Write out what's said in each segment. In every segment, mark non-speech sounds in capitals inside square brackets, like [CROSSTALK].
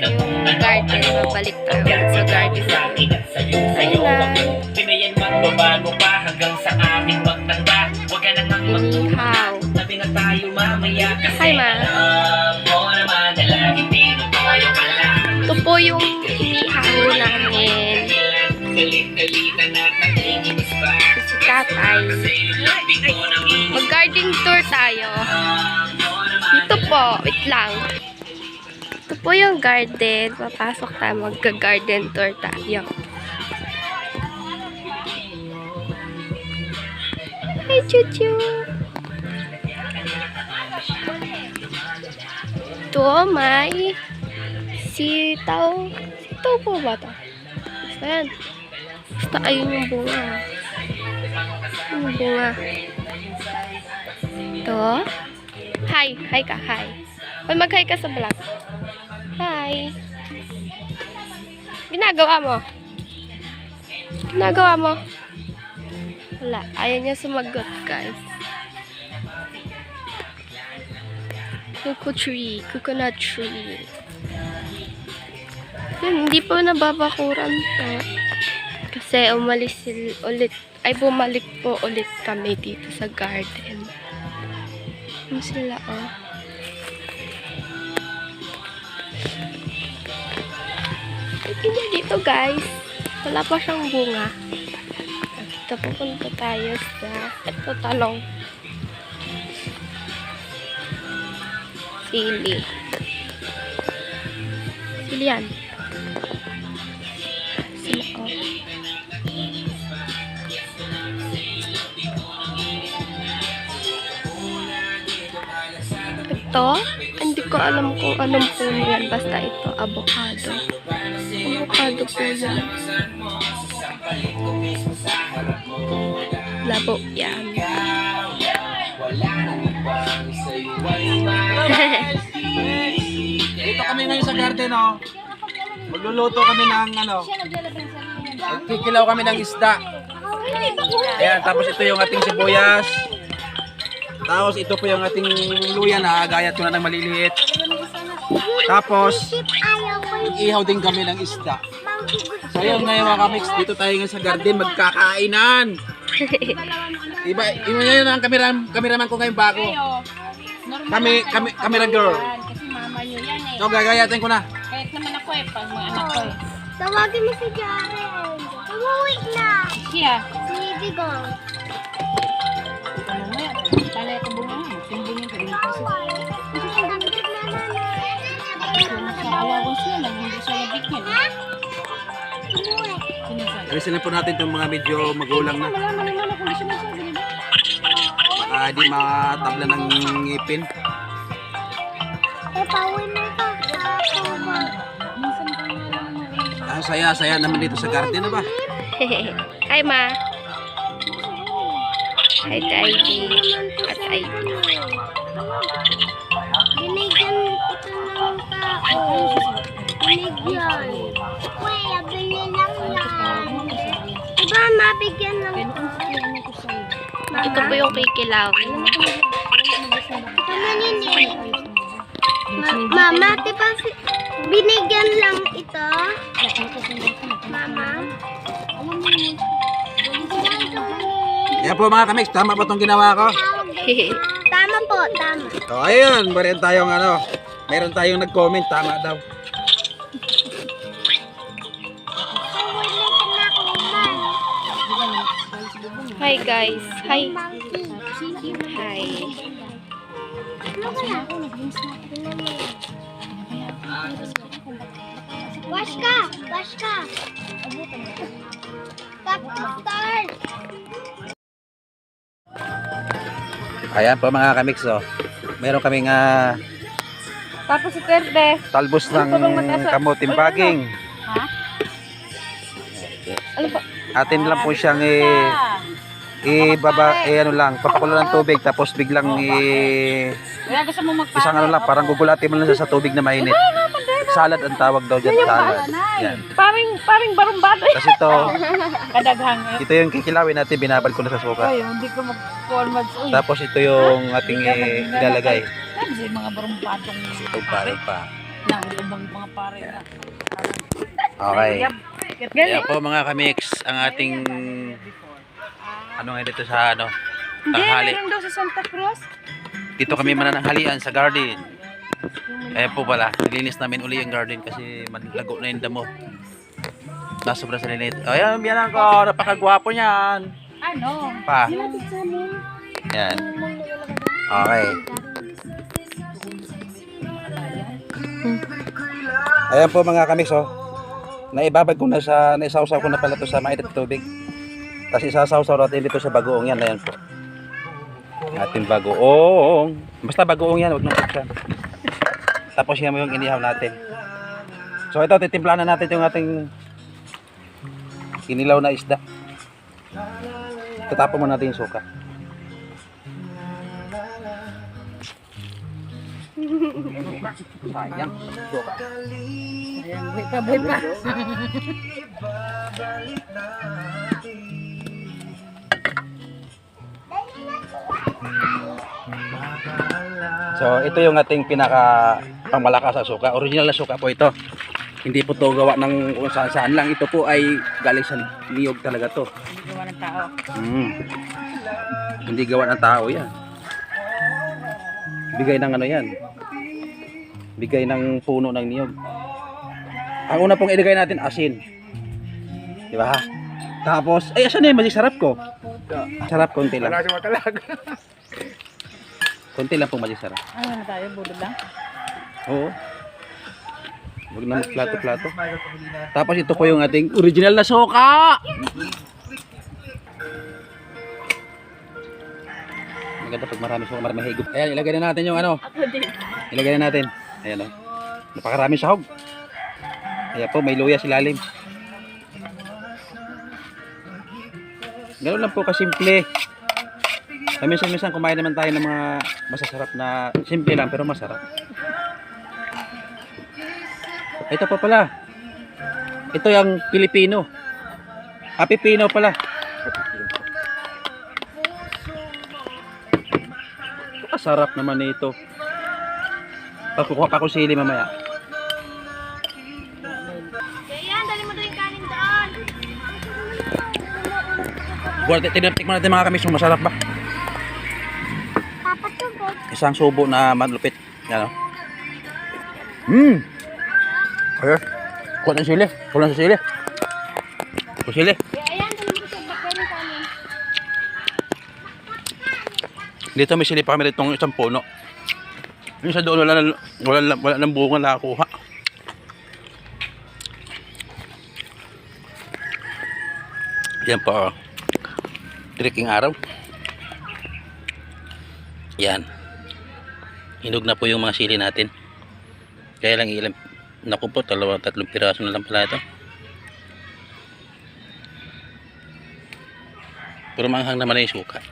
yung garden. Babalik tayo sa garden. Hi, Nay. Pinayan magbabago pa hanggang sa aming magtanda. Huwag ka nang Inihaw. Tabi na tayo mamaya kasi Hi, Ma. alam mo naman na laging tinutoyo ka lang. Ito po yung inihaw namin. Galit-galitan at nakikinis pa. Si tatay. Mag-garden tour tayo. Dito po. Wait lang. Ito po yung garden. Papasok tayo. Mag-garden tour tayo. Hi, Chuchu! Ito, may sitaw. Sitaw po ba ito? Basta yan. Basta ayun yung bunga. Yung bunga. Ito. Hi. Hi ka. Hi. Mag-hi ka sa vlog. Hi. Ginagawa mo? Ginagawa mo? Wala. Ayaw niya sumagot, guys. Coco tree. Coconut tree. Yun, hindi po nababakuran to. Kasi umalis ulit. Ay, bumalik po ulit kami dito sa garden. Yun sila, oh. Tingnan dito, guys. Wala pa siyang bunga. Ito, pupunta tayo sa... Ito, talong. Sili. Sili yan. Sila, oh. Ito, hindi ko alam kung anong puno yan. Basta ito, avocado. Avocado po yan. Labo [LAUGHS] yan. Dito kami ngayon sa garden, oh. Magluluto kami ng ano. Magkikilaw kami ng isda. Ayan, tapos ito yung ating sibuyas. Tapos ito po yung ating luya na agayat ko na ng maliliit. Tapos, ihaw din kami ng isda. So yun ngayon mga kamiks, dito tayo ngayon sa garden, magkakainan. Iba, iba yun ang kamera, kameraman ko ngayon bago. Kami, kami, camera girl. Kasi mama nyo yan eh. So gagayatin ko na. Kahit naman ako eh, pag mga anak ko eh. Tawagin mo si Jaren. Umuwi na. Siya, Si Bigong. Alisin na po natin itong mga medyo magulang na. Baka di matabla ng ngipin. Na. Ah, saya, saya naman dito sa garden na ba? [LAUGHS] Hi, Ma. Hi, Ivy. At Ivy. Binigyan ito ng tao. Binigyan. Kuya, lang yan. Diba, mabigyan lang. Ito po yung kikilaw. Tama yun eh. Ma Mama, diba si- binigyan lang ito? Mama? Yan po mga kamiks, tama ba itong ginawa ko? Tama po, tama. So ayun, meron tayong ano, meron tayong nag-comment, tama daw. Hi, guys. Hi. Hi. Ano? Wash ka! Wash ka! Cactus start! Ayan po mga kamiks, oh. Meron kaming ah, Tapos si Perde. talbos ng kamuting baging. Ha? Ano ba? Atin lang po siyang eh, ibaba, eh ano lang, papakulo ng tubig tapos biglang eh, Kaya isang ano lang, parang gugulatin mo lang siya sa tubig na mainit. Salad ang tawag daw dyan, salad. Yan. Paring, paring barumbado. Kasi ito, [LAUGHS] Kadaghang eh. ito yung kikilawin natin, binabal ko na sa suka. Ay, hindi ko. Uy, Tapos ito yung ating eh, ilalagay. Kasi mga barumbadong. Ito pa, ito pa. Nang ibang mga pare na. Okay. Ayan po mga kamix, ang ating ano nga dito sa ano, Hindi, tanghali. meron daw sa Santa Cruz. Dito kami manananghalian sa garden. Ayan po pala, nilinis namin uli yung garden kasi manlago na yung damo. Nasobra sa linit. Ayan, yan ko, napakagwapo niyan. Ano? Pa. Yan. Okay. Ayan po mga kamix oh. Naibabad ko na sa, naisawsaw ko na pala to sa mainit tubig. Tapos isasawsaw natin dito sa bagoong yan. Ayan po. Ating bagoong. Basta bagoong yan, huwag nang buksan. Tapos yan mo yung inihaw natin. So ito, titimplahan na natin yung ating inilaw na isda. Tatapon mo natin yung suka. Sayang. Suka. Ayan, buhay pa, buhay pa. So, ito yung ating pinaka pangmalakas sa suka. Original na suka po ito. Hindi po to gawa ng kung saan saan lang. Ito po ay galing sa niyog talaga to. Gawa ng tao. Mm. Hindi gawa ng tao yan. Bigay ng ano yan. Bigay ng puno ng niyog. Ang una pong ilagay natin asin. Di ba? Tapos, ay asan na yung masisarap ko? Sarap konti lang. Konti lang pong masisarap. Ano na tayo, budod lang? Oo. Huwag na plato-plato. Tapos ito po yung ating original na soka. Maganda pag marami soka, marami higop. Ayan, ilagay na natin yung ano. Ilagay na natin. Ayan o. Napakarami sahog. Ayan po, may luya si Ganun lang po kasimple. Minsan-minsan kumain naman tayo ng mga masasarap na simple lang pero masarap. Ito pa pala. Ito yung Pilipino. Ah, Pipino pala. Sarap naman nito. Pakukuha pa ko sili mamaya. Mo natin mga kamis kung masarap ba. Isang subo na malupit. Yan o. Mmm. Ayun. Kuha ng sili. Kuha ng sili. Kuha sili. Dito may sili pa kami ditong isang puno. Yung sa doon wala, wala, na- wala ng bunga nakakuha. Yan po. oh. Triking araw. Yan. Hinog na po yung mga sili natin. Kaya lang ilan. Naku po, dalawa, tatlong piraso na lang pala ito. Pero manghang naman na yung suka.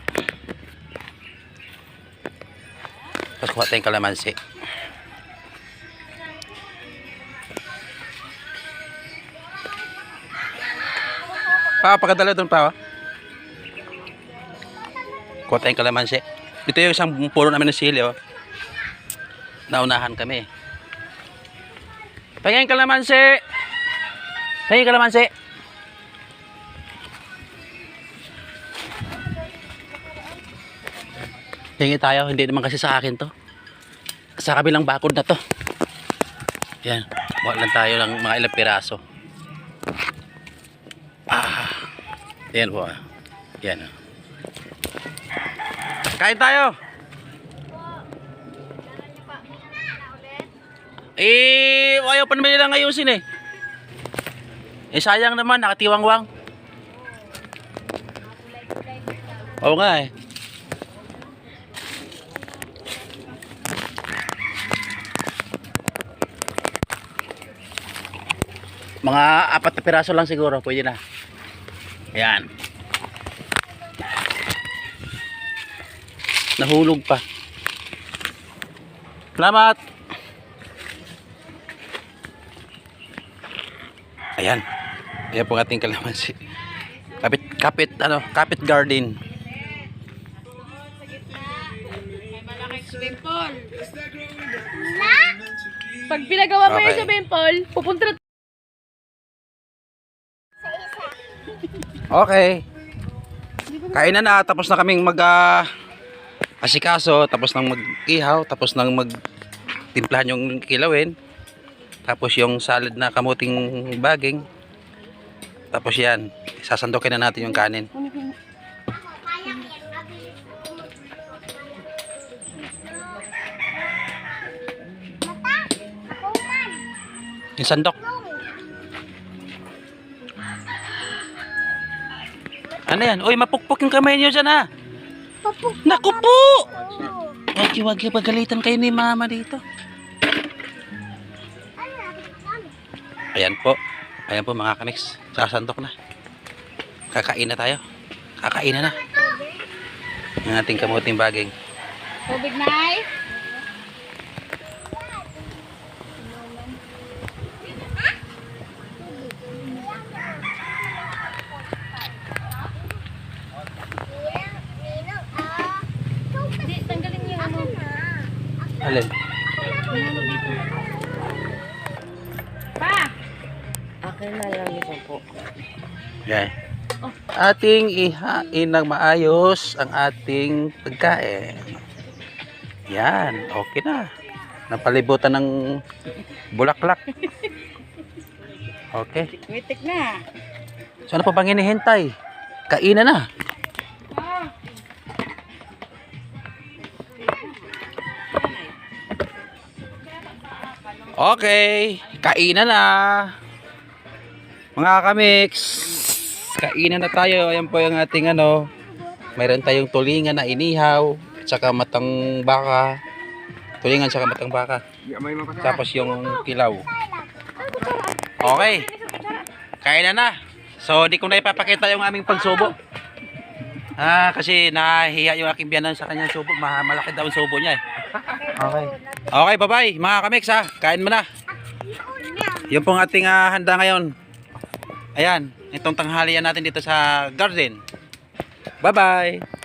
Tapos kuha tayong kalamansi. Pa, pakadala doon pa. oh. Kuha tayong kalamansi. Ito yung isang puno namin ng sili. Oh. Naunahan kami. Pagyan kalamansi! Pagyan kalamansi! Hingi tayo, hindi naman kasi sa akin to. Sa kabilang bakod na to. Yan, lang tayo ng mga ilang piraso. Ah, yan po. ah. Yan. ah. Kain tayo! Eh, ayaw pa naman nilang ayusin eh. Eh, sayang naman, nakatiwangwang. Oo nga eh. Mga apat na piraso lang siguro, pwede na. Ayan. Nahulog pa. Salamat. Ayan. Ayan po ating kalamansi. Kapit, kapit, ano, kapit garden. Pag pinagawa mo Okay. yung swimming pool, pupunta na Okay. Kain na na, tapos na kaming mag ah, asikaso, tapos nang mag-ihaw, tapos nang mag timplahan yung kilawin. Tapos yung salad na kamuting baging. Tapos yan, sasandukin na natin yung kanin. Yung sandok. Ano yan? Uy, mapukpok yung kamay niyo dyan ha. Naku po! Wag wag pagalitan kayo ni mama dito. Ayan po. Ayan po mga kamix. Sasandok na. Kakain na tayo. Kakain na na. Ang ating kamuting baging. Tubig, Nay. Hindi, Yan. Ating ihain ng maayos ang ating pagkain. Yan, okay na. Napalibutan ng bulaklak. Okay. Witik na. So ano pa bang hinihintay? Kainan na. Okay, kainan na. Mga kamix, kainan na tayo. Ayan po yung ating ano. Mayroon tayong tulingan na inihaw, at saka matang baka. Tulingan saka matang baka. Tapos yung kilaw. Okay. Kainan na. So, di ko na ipapakita yung aming pagsubo. Ah, kasi nahihiya yung aking biyanan sa kanyang subo. Ma- Malaki daw ang subo niya eh. Okay. Okay, bye-bye. Mga kamix ha. Kain mo na. Yung pong ating ah, handa ngayon. Ayan. Itong tanghalian natin dito sa garden. Bye-bye.